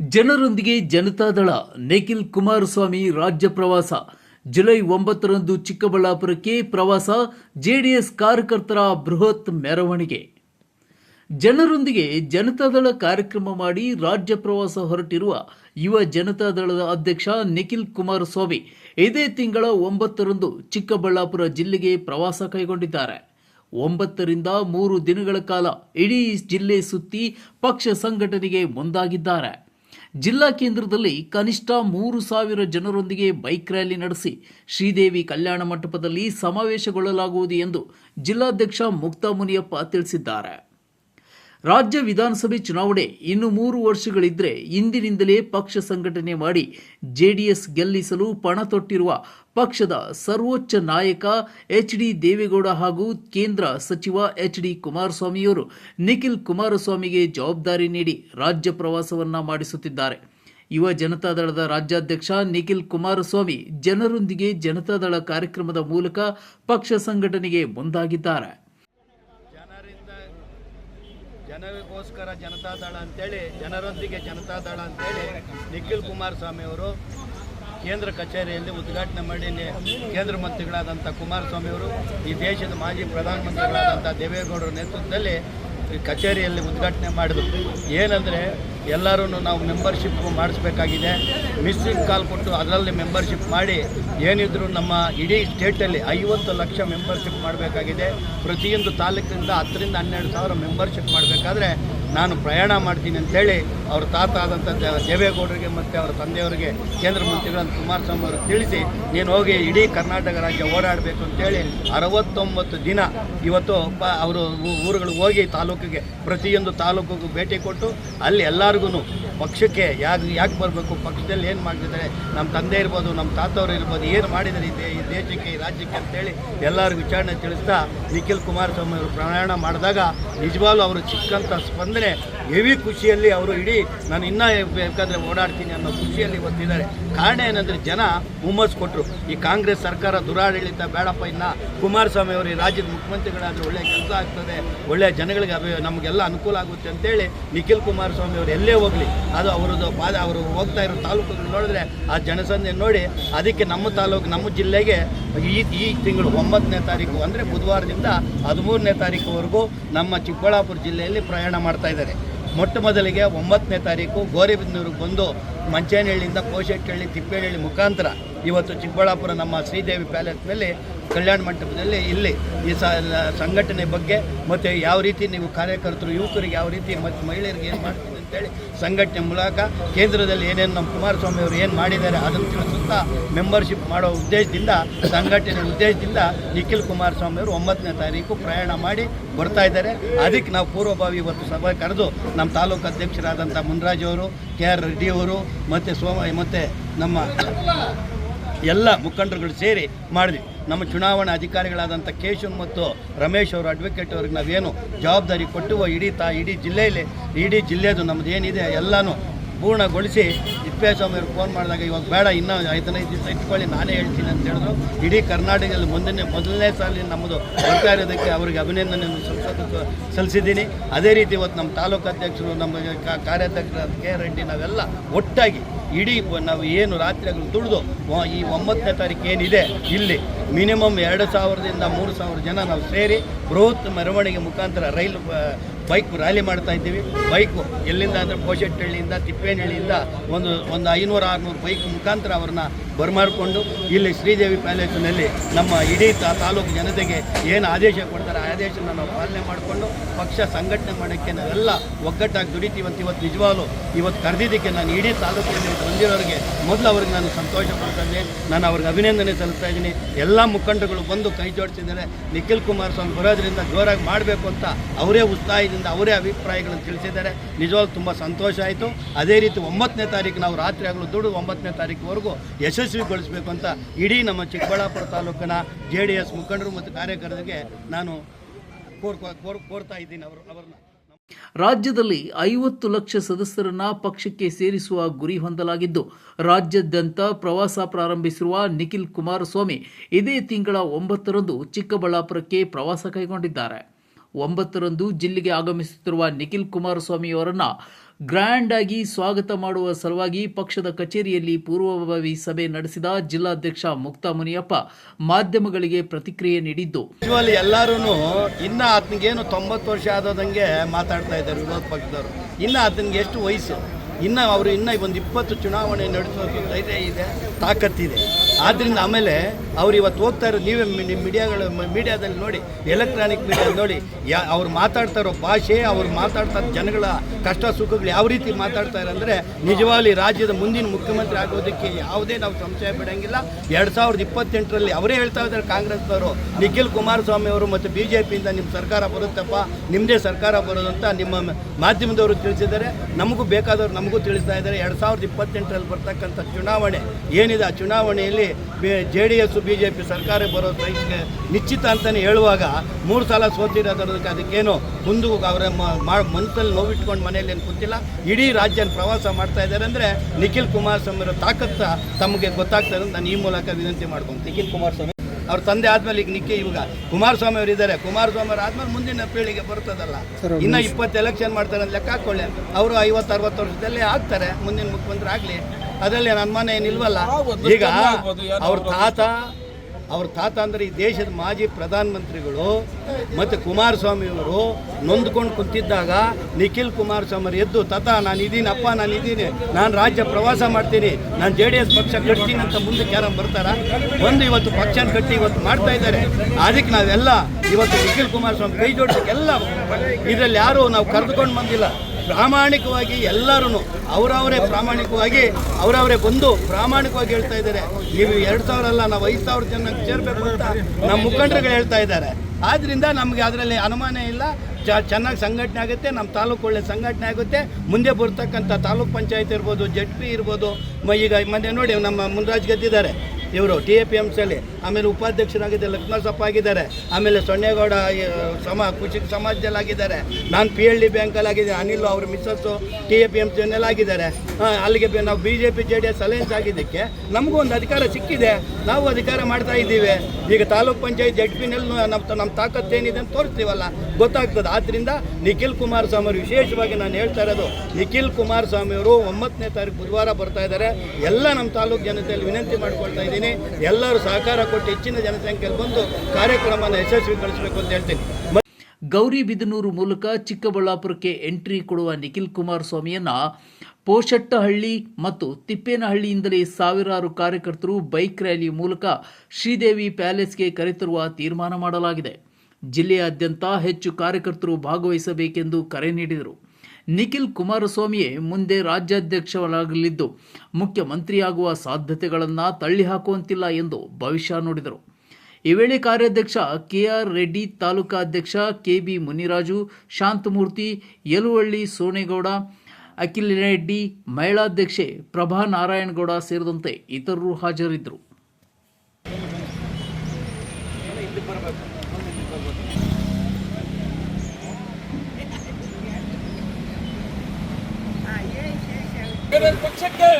ಜನರೊಂದಿಗೆ ಜನತಾದಳ ನಿಖಿಲ್ ಕುಮಾರಸ್ವಾಮಿ ರಾಜ್ಯ ಪ್ರವಾಸ. ಜುಲೈ ಒಂಬತ್ತರಂದು ಚಿಕ್ಕಬಳ್ಳಾಪುರಕ್ಕೆ ಪ್ರವಾಸ, ಜೆಡಿಎಸ್ ಕಾರ್ಯಕರ್ತರ ಬೃಹತ್ ಮೆರವಣಿಗೆ. ಜನರೊಂದಿಗೆ ಜನತಾದಳ ಕಾರ್ಯಕ್ರಮ ಮಾಡಿ ರಾಜ್ಯ ಪ್ರವಾಸ ಹೊರಟಿರುವ ಯುವ ಜನತಾದಳದ ಅಧ್ಯಕ್ಷ ನಿಖಿಲ್ ಕುಮಾರಸ್ವಾಮಿ ಇದೇ ತಿಂಗಳ ಒಂಬತ್ತರಂದು ಚಿಕ್ಕಬಳ್ಳಾಪುರ ಜಿಲ್ಲೆಗೆ ಪ್ರವಾಸ ಕೈಗೊಂಡಿದ್ದಾರೆ. ಒಂಬತ್ತರಿಂದ ಮೂರು ದಿನಗಳ ಕಾಲ ಇಡೀ ಜಿಲ್ಲೆ ಸುತ್ತಿ ಪಕ್ಷ ಸಂಘಟನೆಗೆ ಮುಂದಾಗಿದ್ದಾರೆ. ಜಿಲ್ಲಾ ಕೇಂದ್ರದಲ್ಲಿ ಕನಿಷ್ಠ ಮೂರು ಸಾವಿರ ಜನರೊಂದಿಗೆ ಬೈಕ್ ರ್ಯಾಲಿ ನಡೆಸಿ ಶ್ರೀದೇವಿ ಕಲ್ಯಾಣ ಮಂಟಪದಲ್ಲಿ ಸಮಾವೇಶಗೊಳ್ಳಲಾಗುವುದು ಎಂದು ಜಿಲ್ಲಾಧ್ಯಕ್ಷ ಮುಕ್ತಾ ಮುನಿಯಪ್ಪ ತಿಳಿಸಿದ್ದಾರೆ. ರಾಜ್ಯ ವಿಧಾನಸಭೆ ಚುನಾವಣೆ ಇನ್ನು ಮೂರು ವರ್ಷಗಳಿದ್ದರೆ ಇಂದಿನಿಂದಲೇ ಪಕ್ಷ ಸಂಘಟನೆ ಮಾಡಿ ಜೆಡಿಎಸ್ ಗೆಲ್ಲಿಸಲು ಪಣ ತೊಟ್ಟಿರುವ ಪಕ್ಷದ ಸರ್ವೋಚ್ಚ ನಾಯಕ ಎಚ್ ಡಿ ದೇವೇಗೌಡ ಹಾಗೂ ಕೇಂದ್ರ ಸಚಿವ ಎಚ್ ಡಿ ಕುಮಾರಸ್ವಾಮಿಯವರು ನಿಖಿಲ್ ಕುಮಾರಸ್ವಾಮಿಗೆ ಜವಾಬ್ದಾರಿ ನೀಡಿ ರಾಜ್ಯ ಪ್ರವಾಸವನ್ನ ಮಾಡಿಸುತ್ತಿದ್ದಾರೆ. ಯುವ ಜನತಾದಳದ ರಾಜ್ಯಾಧ್ಯಕ್ಷ ನಿಖಿಲ್ ಕುಮಾರಸ್ವಾಮಿ ಜನರೊಂದಿಗೆ ಜನತಾದಳ ಕಾರ್ಯಕ್ರಮದ ಮೂಲಕ ಪಕ್ಷ ಸಂಘಟನೆಗೆ ಮುಂದಾಗಿದ್ದಾರೆ. ಜನರಿಗೋಸ್ಕರ ಜನತಾದಳ ಅಂತೇಳಿ, ಜನರೊಂದಿಗೆ ಜನತಾದಳ ಅಂತೇಳಿ ನಿಖಿಲ್ ಕುಮಾರಸ್ವಾಮಿ ಅವರು ಕೇಂದ್ರ ಕಚೇರಿಯಲ್ಲಿ ಉದ್ಘಾಟನೆ ಮಾಡಿ ಕೇಂದ್ರ ಮಂತ್ರಿಗಳಾದಂಥ ಕುಮಾರಸ್ವಾಮಿ ಅವರು, ಈ ದೇಶದ ಮಾಜಿ ಪ್ರಧಾನಮಂತ್ರಿಗಳಾದಂಥ ದೇವೇಗೌಡರ ನೇತೃತ್ವದಲ್ಲಿ ಕಚೇರಿಯಲ್ಲಿ ಉದ್ಘಾಟನೆ ಮಾಡಿದ್ರು. ಏನಂದರೆ ಎಲ್ಲರೂ ನಾವು ಮೆಂಬರ್ಶಿಪ್ ಮಾಡಿಸ್ಬೇಕಾಗಿದೆ. ಮಿಸ್ಸಿಂಗ್ ಕಾಲ್ ಕೊಟ್ಟು ಅದರಲ್ಲಿ ಮೆಂಬರ್ಶಿಪ್ ಮಾಡಿ, ಏನಿದ್ರು ನಮ್ಮ ಇಡೀ ಸ್ಟೇಟಲ್ಲಿ ಐವತ್ತು ಲಕ್ಷ ಮೆಂಬರ್ಶಿಪ್ ಮಾಡಬೇಕಾಗಿದೆ. ಪ್ರತಿಯೊಂದು ತಾಲೂಕಿನಿಂದ ಹತ್ತರಿಂದ ಹನ್ನೆರಡು ಸಾವಿರ ಮೆಂಬರ್ಶಿಪ್ ಮಾಡಬೇಕಾದ್ರೆ ನಾನು ಪ್ರಯಾಣ ಮಾಡ್ತೀನಿ ಅಂತೇಳಿ ಅವ್ರ ತಾತ ಆದಂಥ ದೇವೇಗೌಡರಿಗೆ ಮತ್ತು ಅವರ ತಂದೆಯವರಿಗೆ ಕೇಂದ್ರ ಮಂತ್ರಿಗಳನ್ನು ಕುಮಾರಸ್ವಾಮಿ ಅವರು ತಿಳಿಸಿ, ನೀನು ಹೋಗಿ ಇಡೀ ಕರ್ನಾಟಕ ರಾಜ್ಯ ಓಡಾಡಬೇಕು ಅಂತೇಳಿ ಅರವತ್ತೊಂಬತ್ತು ದಿನ ಇವತ್ತು ಅವರು ಊರುಗಳಿಗೆ ಹೋಗಿ ತಾಲೂಕಿಗೆ ಪ್ರತಿಯೊಂದು ತಾಲೂಕಿಗೂ ಭೇಟಿ ಕೊಟ್ಟು ಅಲ್ಲಿ ಎಲ್ಲರಿಗೂ ಪಕ್ಷಕ್ಕೆ ಯಾಕೆ ಯಾಕೆ ಬರಬೇಕು? ಪಕ್ಷದಲ್ಲಿ ಏನು ಮಾಡ್ತಿದ್ದಾರೆ? ನಮ್ಮ ತಂದೆ ಇರ್ಬೋದು ನಮ್ಮ ತಾತವ್ರು ಇರ್ಬೋದು, ಏನು ಮಾಡಿದ್ದಾರೆ ಇದೆ ಈ ದೇಶಕ್ಕೆ, ಈ ರಾಜ್ಯಕ್ಕೆ ಅಂತೇಳಿ ಎಲ್ಲರಿಗೂ ವಿಚಾರಣೆ ತಿಳಿಸ್ತಾ ನಿಖಿಲ್ ಕುಮಾರಸ್ವಾಮಿ ಅವರು ಪ್ರಯಾಣ ಮಾಡಿದಾಗ ನಿಜವಾಗ್ಲೂ ಅವರು ಸಿಕ್ಕಂಥ ಸ್ಪಂದನೆ, ಹೆವಿ ಖುಷಿಯಲ್ಲಿ ಅವರು ಇಡೀ ನಾನು ಇನ್ನೂ ಬೇಕಾದರೆ ಓಡಾಡ್ತೀನಿ ಅನ್ನೋ ಖುಷಿಯಲ್ಲಿ ಇವತ್ತಿದ್ದಾರೆ. ಕಾರಣ ಏನಂದರೆ ಜನ ಹುಮ್ಮಸ್ ಕೊಟ್ಟರು ಈ ಕಾಂಗ್ರೆಸ್ ಸರ್ಕಾರ ದುರಾಡಳಿತ ಬೇಡಪ್ಪ, ಇನ್ನು ಕುಮಾರಸ್ವಾಮಿ ಅವರು ಈ ರಾಜ್ಯದ ಮುಖ್ಯಮಂತ್ರಿಗಳಾದರೆ ಒಳ್ಳೆಯ ಕೆಲಸ ಆಗ್ತದೆ ಒಳ್ಳೆಯ ಜನಗಳಿಗೆ ಅಭಿ ನಮಗೆಲ್ಲ ಅನುಕೂಲ ಆಗುತ್ತೆ ಅಂತೇಳಿ ನಿಖಿಲ್ ಕುಮಾರಸ್ವಾಮಿ ಅವರು ಎಲ್ಲೇ ಹೋಗಲಿ, ಅದು ಅವರದ್ದು ಪಾದ ಅವರು ಹೋಗ್ತಾ ಇರೋ ತಾಲೂಕುಗಳು ನೋಡಿದ್ರೆ ಆ ಜನಸಂದೆ ನೋಡಿ, ಅದಕ್ಕೆ ನಮ್ಮ ತಾಲೂಕು, ನಮ್ಮ ಜಿಲ್ಲೆಗೆ ಈ ಈ ತಿಂಗಳು ಒಂಬತ್ತನೇ ತಾರೀಕು ಅಂದರೆ ಬುಧವಾರದಿಂದ ಹದಿಮೂರನೇ ತಾರೀಕುವರೆಗೂ ನಮ್ಮ ಚಿಕ್ಕಬಳ್ಳಾಪುರ ಜಿಲ್ಲೆಯಲ್ಲಿ ಪ್ರಯಾಣ ಮಾಡ್ತಾ ಇದ್ದಾರೆ. ಮೊಟ್ಟ ಮೊದಲಿಗೆ ಒಂಬತ್ತನೇ ತಾರೀಕು ಗೋರಿಬಿದನೂರಿಗೆ ಬಂದು ಮಂಚೇನಹಳ್ಳಿಯಿಂದ ಕೋಶೆಟ್ಟಹಳ್ಳಿ ತಿಪ್ಪೇನಹಳ್ಳಿ ಮುಖಾಂತರ ಇವತ್ತು ಚಿಕ್ಕಬಳ್ಳಾಪುರ ನಮ್ಮ ಶ್ರೀದೇವಿ ಪ್ಯಾಲೇಸ್ನಲ್ಲಿ ಕಲ್ಯಾಣ ಮಂಟಪದಲ್ಲಿ ಇಲ್ಲಿ ಈ ಸಂಘಟನೆ ಬಗ್ಗೆ ಮತ್ತು ಯಾವ ರೀತಿ ನೀವು ಕಾರ್ಯಕರ್ತರು, ಯುವಕರಿಗೆ ಯಾವ ರೀತಿ ಮತ್ತು ಮಹಿಳೆಯರಿಗೆ ಏನು ಮಾಡ್ತೀನಿ ಅಂತೇಳಿ ಸಂಘಟನೆ ಮೂಲಕ ಕೇಂದ್ರದಲ್ಲಿ ಏನೇನು ನಮ್ಮ ಕುಮಾರಸ್ವಾಮಿ ಅವರು ಏನು ಮಾಡಿದ್ದಾರೆ ಅದನ್ನು ತಿಳಿಸುತ್ತಾ ಮೆಂಬರ್ಶಿಪ್ ಮಾಡೋ ಉದ್ದೇಶದಿಂದ, ಸಂಘಟನೆ ಉದ್ದೇಶದಿಂದ ನಿಖಿಲ್ ಕುಮಾರಸ್ವಾಮಿ ಅವರು ಒಂಬತ್ತನೇ ತಾರೀಕು ಪ್ರಯಾಣ ಮಾಡಿ ಬರ್ತಾ ಇದ್ದಾರೆ. ಅದಕ್ಕೆ ನಾವು ಪೂರ್ವಭಾವಿ ಇವತ್ತು ಸಭೆ ಕರೆದು ನಮ್ಮ ತಾಲೂಕು ಅಧ್ಯಕ್ಷರಾದಂಥ ಮುನ್ರಾಜ್ ಅವರು, ಕೆ ಆರ್ ರೆಡ್ಡಿಯವರು ಮತ್ತು ಸೋಮ, ಮತ್ತು ನಮ್ಮ ಎಲ್ಲ ಮುಖಂಡರುಗಳು ಸೇರಿ ಮಾಡಿದ್ವಿ. ನಮ್ಮ ಚುನಾವಣಾ ಅಧಿಕಾರಿಗಳಾದಂಥ ಕೇಶವ್ ಮತ್ತು ರಮೇಶ್ ಅವರು ಅಡ್ವೊಕೇಟ್ ಅವ್ರಿಗೆ ನಾವೇನು ಜವಾಬ್ದಾರಿ ಕೊಟ್ಟು ಇಡೀ ತಾ, ಇಡೀ ಜಿಲ್ಲೆಯಲ್ಲಿ, ಇಡೀ ಜಿಲ್ಲೆದು ನಮ್ಮದು ಏನಿದೆ ಎಲ್ಲನೂ ಪೂರ್ಣಗೊಳಿಸಿ ತಿಪ್ಪೇಸ್ವಾಮಿ ಅವ್ರಿಗೆ ಫೋನ್ ಮಾಡಿದಾಗ ಇವಾಗ ಬೇಡ, ಇನ್ನೂ ಐದನೈದು ದಿವಸ ಇಟ್ಕೊಳ್ಳಿ, ನಾನೇ ಹೇಳ್ತೀನಿ ಅಂತ ಹೇಳಿದ್ರು. ಇಡೀ ಕರ್ನಾಟಕದಲ್ಲಿ ಮುಂದಿನ ಮೊದಲನೇ ಸಾಲಿ ನಮ್ಮದು ಬರ್ತಾ ಇರೋದಕ್ಕೆ ಅವರಿಗೆ ಅಭಿನಂದನೆಯನ್ನು ಸಲ್ಲಿಸೋದಕ್ಕೆ ಸಲ್ಲಿಸಿದ್ದೀನಿ. ಅದೇ ರೀತಿ ಇವತ್ತು ನಮ್ಮ ತಾಲೂಕು ಅಧ್ಯಕ್ಷರು ನಮ್ಮ ಕಾರ್ಯಾಧ್ಯಕ್ಷರು ಕೆ ರೆಡ್ಡಿ, ನಾವೆಲ್ಲ ಒಟ್ಟಾಗಿ ಇಡೀ ನಾವು ಏನು ರಾತ್ರಿಗಳು ದುಡಿದು ಈ ಒಂಬತ್ತನೇ ತಾರೀಕು ಏನಿದೆ, ಇಲ್ಲಿ ಮಿನಿಮಮ್ ಎರಡು ಸಾವಿರದಿಂದ ಮೂರು ಸಾವಿರ ಜನ ನಾವು ಸೇರಿ ಬೃಹತ್ ಮೆರವಣಿಗೆ ಮುಖಾಂತರ ರೈಲು ಬೈಕ್ ರ್ಯಾಲಿ ಮಾಡ್ತಾ ಇದ್ದೀವಿ. ಬೈಕು ಎಲ್ಲಿಂದ ಅಂದರೆ ಕೋಶೆಟ್ಟಹಳ್ಳಿಯಿಂದ ತಿಪ್ಪೇನಹಳ್ಳಿಯಿಂದ ಒಂದು ಒಂದು ಐನೂರು ಆರುನೂರು ಬೈಕ್ ಮುಖಾಂತರ ಅವ್ರನ್ನ ಬರಮಾಡಿಕೊಂಡು ಇಲ್ಲಿ ಶ್ರೀದೇವಿ ಪ್ಯಾಲೇಸಿನಲ್ಲಿ ನಮ್ಮ ಇಡೀ ತಾಲೂಕು ಜನತೆಗೆ ಏನು ಆದೇಶ ಕೊಡ್ತಾರೆ, ಆ ಆದೇಶನ ನಾವು ಪಾಲನೆ ಮಾಡಿಕೊಂಡು ಪಕ್ಷ ಸಂಘಟನೆ ಮಾಡೋಕ್ಕೆ ನಾವೆಲ್ಲ ಒಗ್ಗಟ್ಟಾಗಿ ದುಡಿತೀವಂತ ಇವತ್ತು ನಿಜವಾಗ್ಲೂ ಇವತ್ತು ಕರೆದಿದ್ದಕ್ಕೆ ನಾನು ಇಡೀ ತಾಲೂಕಿನಲ್ಲಿ ಬಂದಿರೋರಿಗೆ ಮೊದಲು ಅವ್ರಿಗೆ ನಾನು ಸಂತೋಷ ಪಡ್ತಾ ನಾನು ಅವ್ರಿಗೆ ಅಭಿನಂದನೆ ಸಲ್ಲಿಸ್ತಾ ಇದ್ದೀನಿ. ಎಲ್ಲ ಮುಖಂಡಗಳು ಬಂದು ಕೈ ಜೋಡಿಸಿದ್ದಾರೆ. ನಿಖಿಲ್ ಕುಮಾರಸ್ವಾಮಿ ಬರೋದ್ರಿಂದ ಜೋರಾಗಿ ಮಾಡಬೇಕು ಅಂತ ಅವರೇ ಉತ್ಸಾಹದಿಂದ, ಅವರೇ ಅಭಿಪ್ರಾಯಗಳನ್ನು ತಿಳಿಸಿದ್ದಾರೆ. ನಿಜವಾಗ್ಲೂ ತುಂಬ ಸಂತೋಷ ಆಯಿತು. ಅದೇ ರೀತಿ ಒಂಬತ್ತನೇ ತಾರೀಕು ನಾವು ರಾತ್ರಿ ಆಗಲು ದುಡಿದು ಒಂಬತ್ತನೇ ತಾರೀಕುವರೆಗೂ ಯಶಸ್ವಿಗೊಳಿಸಬೇಕು ಅಂತ ಇಡೀ ನಮ್ಮ ಚಿಕ್ಕಬಳ್ಳಾಪುರ ತಾಲೂಕಿನ ಜೆ ಡಿ ಎಸ್ ಮುಖಂಡರು ಮತ್ತು ಕಾರ್ಯಕರ್ತರಿಗೆ ನಾನು ಕೋರ್ತಾ ಇದ್ದೀನಿ ಅವರು, ಅವ್ರನ್ನ. ರಾಜ್ಯದಲ್ಲಿ ಐವತ್ತು ಲಕ್ಷ ಸದಸ್ಯರನ್ನ ಪಕ್ಷಕ್ಕೆ ಸೇರಿಸುವ ಗುರಿ ಹೊಂದಲಾಗಿದ್ದು, ರಾಜ್ಯಾದ್ಯಂತ ಪ್ರವಾಸ ಪ್ರಾರಂಭಿಸಿರುವ ನಿಖಿಲ್ ಕುಮಾರಸ್ವಾಮಿ ಇದೇ ತಿಂಗಳ ಒಂಬತ್ತರಂದು ಚಿಕ್ಕಬಳ್ಳಾಪುರಕ್ಕೆ ಪ್ರವಾಸ ಕೈಗೊಂಡಿದ್ದಾರೆ. ಒಂಬತ್ತರಂದು ಜಿಲ್ಲೆಗೆ ಆಗಮಿಸುತ್ತಿರುವ ನಿಖಿಲ್ ಕುಮಾರಸ್ವಾಮಿ ಅವರನ್ನ ಗ್ರ್ಯಾಂಡ್ ಆಗಿ ಸ್ವಾಗತ ಮಾಡುವ ಸಲುವಾಗಿ ಪಕ್ಷದ ಕಚೇರಿಯಲ್ಲಿ ಪೂರ್ವಭಾವಿ ಸಭೆ ನಡೆಸಿದ ಜಿಲ್ಲಾಧ್ಯಕ್ಷ ಮುಕ್ತಾ ಮುನಿಯಪ್ಪ ಮಾಧ್ಯಮಗಳಿಗೆ ಪ್ರತಿಕ್ರಿಯೆ ನೀಡಿದ್ದು. ಎಲ್ಲರೂ ಇನ್ನ ಆತನಿಗೇನು ತೊಂಬತ್ತು ವರ್ಷ ಆದೋದಂಗೆ ಮಾತಾಡ್ತಾ ಇದ್ದಾರೆ ವಿರೋಧ ಪಕ್ಷದವರು. ಇನ್ನ ಆತನಿಗೆ ಎಷ್ಟು ವಯಸ್ಸು? ಇನ್ನು ಅವರು ಇನ್ನೂ ಒಂದು ಇಪ್ಪತ್ತು ಚುನಾವಣೆ ನಡೆಸೋದು ಧೈರ್ಯ ಇದೆ ತಾಕತ್ತಿದೆ ಆದ್ದರಿಂದ ಆಮೇಲೆ ಅವ್ರು ಇವತ್ತು ಹೋಗ್ತಾ ಇರೋದು, ನೀವೇ ನಿಮ್ಮ ಮೀಡಿಯಾಗಳು ಮೀಡಿಯಾದಲ್ಲಿ ನೋಡಿ ಎಲೆಕ್ಟ್ರಾನಿಕ್ ಮೀಡಿಯಾದಲ್ಲಿ ನೋಡಿ, ಯಾ ಅವ್ರು ಮಾತಾಡ್ತಾ ಇರೋ ಭಾಷೆ, ಅವ್ರು ಮಾತಾಡ್ತಾ ಜನಗಳ ಕಷ್ಟ ಸುಖಗಳು ಯಾವ ರೀತಿ ಮಾತಾಡ್ತಾ ಅಂದರೆ ನಿಜವಾಗಿ ರಾಜ್ಯದ ಮುಂದಿನ ಮುಖ್ಯಮಂತ್ರಿ ಆಗೋದಕ್ಕೆ ಯಾವುದೇ ನಾವು ಸಂಶಯ ಬಿಡೋಂಗಿಲ್ಲ ಎರಡು ಸಾವಿರದ ಇಪ್ಪತ್ತೆಂಟರಲ್ಲಿ ಅವರೇ ಹೇಳ್ತಾ ಇದ್ದಾರೆ ಕಾಂಗ್ರೆಸ್ನವರು, ನಿಖಿಲ್ ಕುಮಾರಸ್ವಾಮಿ ಅವರು ಮತ್ತು ಬಿ ಜೆ ಪಿಯಿಂದ ನಿಮ್ಮ ಸರ್ಕಾರ ಬರುತ್ತಪ್ಪ ನಿಮ್ಮದೇ ಸರ್ಕಾರ ಬರೋದಂತ ನಿಮ್ಮ ಮಾಧ್ಯಮದವರು ತಿಳಿಸಿದ್ದಾರೆ. ನಮಗೂ ಬೇಕಾದವರು ನಮಗೂ ತಿಳಿಸ್ತಾ ಇದ್ದಾರೆ, ಎರಡು ಸಾವಿರದ ಇಪ್ಪತ್ತೆಂಟರಲ್ಲಿ ಬರ್ತಕ್ಕಂಥ ಚುನಾವಣೆ ಏನಿದೆ, ಆ ಚುನಾವಣೆಯಲ್ಲಿ J D S, B J P ಸರ್ಕಾರ ಬರೋ ರೈತರಿಗೆ ನಿಶ್ಚಿತ ಅಂತಲೇ ಹೇಳುವಾಗ ಮೂರು ಸಲ ಸೋತಿರೋದಕ್ಕೆ ಅದಕ್ಕೇನು ಮುಂದು ಅವರ ಮನಸ್ಸಲ್ಲಿ ನೋವಿಟ್ಕೊಂಡು ಮನೆಯಲ್ಲಿ ಏನು ಕೂತಿಲ್ಲ. ಇಡೀ ರಾಜ್ಯನ ಪ್ರವಾಸ ಮಾಡ್ತಾ ಇದ್ದಾರೆ ಅಂದರೆ ನಿಖಿಲ್ ಕುಮಾರಸ್ವಾಮಿ ತಾಕತ್ತ ತಮಗೆ ಗೊತ್ತಾಗ್ತದೆ ನಾನು ಈ ಮೂಲಕ ವಿನಂತಿ ಮಾಡ್ಕೊಂಡು ನಿಖಿಲ್ ಕುಮಾರಸ್ವಾಮಿ ಅವ್ರ ತಂದೆ ಆದ್ಮೇಲೆ ಈಗ ನಿಕ್ಕೆ ಇವಾಗ ಕುಮಾರಸ್ವಾಮಿ ಅವರು ಇದ್ದಾರೆ ಕುಮಾರಸ್ವಾಮಿ ಅವ್ರು ಆದ್ಮೇಲೆ ಮುಂದಿನ ಪೀಳಿಗೆ ಬರ್ತದಲ್ಲ. ಇನ್ನ ಇಪ್ಪತ್ತು ಎಲೆಕ್ಷನ್ ಮಾಡ್ತಾರೆ ಅಂತ ಲೆಕ್ಕ ಹಾಕೊಳ್ಳಿ ಅವರು ಐವತ್ತು ಅರವತ್ತು ವರ್ಷದಲ್ಲೇ ಆಗ್ತಾರೆ. ಮುಂದಿನ ಮುಖ್ಯಮಂತ್ರಿ ಆಗಲಿ. ಅದರಲ್ಲಿ ಏನು ಅನುಮಾನ ಏನಿಲ್ವಲ್ಲ? ಈಗ ಅವ್ರ ತಾತ ಅವ್ರ ತಾತ ಅಂದರೆ ಈ ದೇಶದ ಮಾಜಿ ಪ್ರಧಾನಮಂತ್ರಿಗಳು ಮತ್ತು ಕುಮಾರಸ್ವಾಮಿಯವರು ನೊಂದ್ಕೊಂಡು ಕುಂತಿದ್ದಾಗ ನಿಖಿಲ್ ಕುಮಾರಸ್ವಾಮಿ ಎದ್ದು, ತಾತ ನಾನು ಇದ್ದೀನಿ ಅಪ್ಪ ನಾನು ಇದ್ದೀನಿ ನಾನು ರಾಜ್ಯ ಪ್ರವಾಸ ಮಾಡ್ತೀನಿ, ನಾನು ಜೆ ಡಿ ಎಸ್ ಪಕ್ಷ ಕಟ್ತೀನಿ ಅಂತ ಮುಂದಕ್ಕೆ ಯಾರು ಬರ್ತಾರ? ಒಂದು ಇವತ್ತು ಪಕ್ಷನ ಕಟ್ಟಿ ಇವತ್ತು ಮಾಡ್ತಾ ಇದ್ದಾರೆ. ಅದಕ್ಕೆ ನಾವೆಲ್ಲ ಇವತ್ತು ನಿಖಿಲ್ ಕುಮಾರಸ್ವಾಮಿ ಕೈ ಜೋಡಿಸೋಕ್ಕೆಲ್ಲ ಇದರಲ್ಲಿ ಯಾರು ನಾವು ಕರೆದುಕೊಂಡು ಬಂದಿಲ್ಲ. ಪ್ರಾಮಾಣಿಕವಾಗಿ ಎಲ್ಲರೂ ಅವರವರೇ ಪ್ರಾಮಾಣಿಕವಾಗಿ, ಅವರವರೇ ಬಂದು ಪ್ರಾಮಾಣಿಕವಾಗಿ ಹೇಳ್ತಾ ಇದ್ದಾರೆ. ನೀವು ಎರಡು ಸಾವಿರ ಅಲ್ಲ ನಾವು ಐದು ಸಾವಿರ ಜನ ಸೇರಬೇಕು ಅಂತ ನಮ್ಮ ಮುಖಂಡರುಗಳು ಹೇಳ್ತಾ ಇದ್ದಾರೆ. ಆದ್ದರಿಂದ ನಮಗೆ ಅದರಲ್ಲಿ ಅನುಮಾನ ಇಲ್ಲ. ಚ, ಚೆನ್ನಾಗಿ ಸಂಘಟನೆ ಆಗುತ್ತೆ ನಮ್ಮ ತಾಲೂಕು ಒಳ್ಳೆ ಸಂಘಟನೆ ಆಗುತ್ತೆ. ಮುಂದೆ ಬರ್ತಕ್ಕಂಥ ತಾಲೂಕ್ ಪಂಚಾಯತ್ ಇರ್ಬೋದು ಜಡ್ ಪಿ ಇರ್ಬೋದು ಈಗ ಮೊನ್ನೆ ನೋಡಿ ನಮ್ಮ ಮುನ್ರಾಜ್ ಗೆದ್ದಿದ್ದಾರೆ. ಇವರು ಟಿ ಎ ಪಿ ಎಂ ಸಿಯಲ್ಲಿ ಆಮೇಲೆ ಉಪಾಧ್ಯಕ್ಷರಾಗಿದ್ದ ಲಕ್ಷ್ಮಣಸಪ್ಪ ಆಗಿದ್ದಾರೆ, ಆಮೇಲೆ ಸೊನ್ನೇಗೌಡ ಸಮ ಕೃಷಿ ಸಮಾಜದಲ್ಲಿ ಆಗಿದ್ದಾರೆ ನಾನು ಪಿ ಎಲ್ ಡಿ ಬ್ಯಾಂಕಲ್ಲಿ ಆಗಿದ್ದೆ ಅನಿಲ್ ಅವ್ರ missus T A P M ಸಿಯನ್ನೆಲ್ಲ ಆಗಿದ್ದಾರೆ ಅಲ್ಲಿಗೆ ನಾವು B J P J D S alliance ಆಗಿದ್ದಕ್ಕೆ ನಮಗೂ ಒಂದು ಅಧಿಕಾರ ಸಿಕ್ಕಿದೆ. ನಾವು ಅಧಿಕಾರ ಮಾಡ್ತಾ ಇದ್ದೀವಿ. ಈಗ ತಾಲೂಕ್ ಪಂಚಾಯತ್ ಜಡ್ ಪಿನಲ್ಲಿ ನಮ್ಮ ನಮ್ಮ ತಾಕತ್ತೇನಿದೆ ಅಂತ ತೋರಿಸ್ತೀವಲ್ಲ, ಗೊತ್ತಾಗ್ತದೆ. ಆದ್ದರಿಂದ ನಿಖಿಲ್ ಕುಮಾರಸ್ವಾಮಿ ಅವರು ವಿಶೇಷವಾಗಿ ನಾನು ಹೇಳ್ತಾ ಇರೋದು, ನಿಖಿಲ್ ಕುಮಾರಸ್ವಾಮಿ ಅವರು ಒಂಬತ್ತನೇ ತಾರೀಕು ಬುಧವಾರ ಬರ್ತಾ ಇದ್ದಾರೆ. ಎಲ್ಲ ನಮ್ಮ ತಾಲೂಕು ಜನತೆಯಲ್ಲಿ ವಿನಂತಿ ಮಾಡ್ಕೊಳ್ತಾ ಇದ್ದೀನಿ. ಎಲ್ಲರೂ ಸಹಕಾರ ಕೊಟ್ಟು ಹೆಚ್ಚಿನ ಜನಸಂಖ್ಯೆಯಲ್ಲಿ ಬಂದು ಕಾರ್ಯಕ್ರಮನ ಯಶಸ್ವಿಗೊಳಿಸಬೇಕು ಅಂತ ಹೇಳ್ತೀನಿ. ಗೌರಿಬಿದನೂರು ಮೂಲಕ ಚಿಕ್ಕಬಳ್ಳಾಪುರಕ್ಕೆ ಎಂಟ್ರಿ ಕೊಡುವ ನಿಖಿಲ್ ಕುಮಾರಸ್ವಾಮಿಯನ್ನ ಪೋಷಟ್ಟಹಳ್ಳಿ ಮತ್ತು ತಿಪ್ಪೇನಹಳ್ಳಿಯಿಂದಲೇ ಸಾವಿರಾರು ಕಾರ್ಯಕರ್ತರು ಬೈಕ್ ರ್ಯಾಲಿ ಮೂಲಕ ಶ್ರೀದೇವಿ ಪ್ಯಾಲೇಸ್ಗೆ ಕರೆತರುವ ತೀರ್ಮಾನ ಮಾಡಲಾಗಿದೆ. ಜಿಲ್ಲೆಯಾದ್ಯಂತ ಹೆಚ್ಚು ಕಾರ್ಯಕರ್ತರು ಭಾಗವಹಿಸಬೇಕೆಂದು ಕರೆ ನೀಡಿದರು. ನಿಖಿಲ್ ಕುಮಾರಸ್ವಾಮಿಯೇ ಮುಂದೆ ರಾಜ್ಯಾಧ್ಯಕ್ಷರಾಗಲಿದ್ದು ಮುಖ್ಯಮಂತ್ರಿಯಾಗುವ ಸಾಧ್ಯತೆಗಳನ್ನು ತಳ್ಳಿಹಾಕುವಂತಿಲ್ಲ ಎಂದು ಭವಿಷ್ಯ ನುಡಿದರು. ಈ ವೇಳೆ ಕಾರ್ಯಾಧ್ಯಕ್ಷ ಕೆಆರ್ ರೆಡ್ಡಿ ತಾಲೂಕಾಧ್ಯಕ್ಷ ಕೆಬಿ ಮುನಿರಾಜು, ಶಾಂತಮೂರ್ತಿ ಯಲುವಳ್ಳಿ ಸೋನೇಗೌಡ ಅಖಿಲ್ ರೆಡ್ಡಿ ಮಹಿಳಾಧ್ಯಕ್ಷೆ ಪ್ರಭಾ ನಾರಾಯಣಗೌಡ ಸೇರಿದಂತೆ ಇತರರು ಹಾಜರಿದ್ದರು. ಜೆಡಿಎಸ್ ಪಕ್ಷಕ್ಕೆ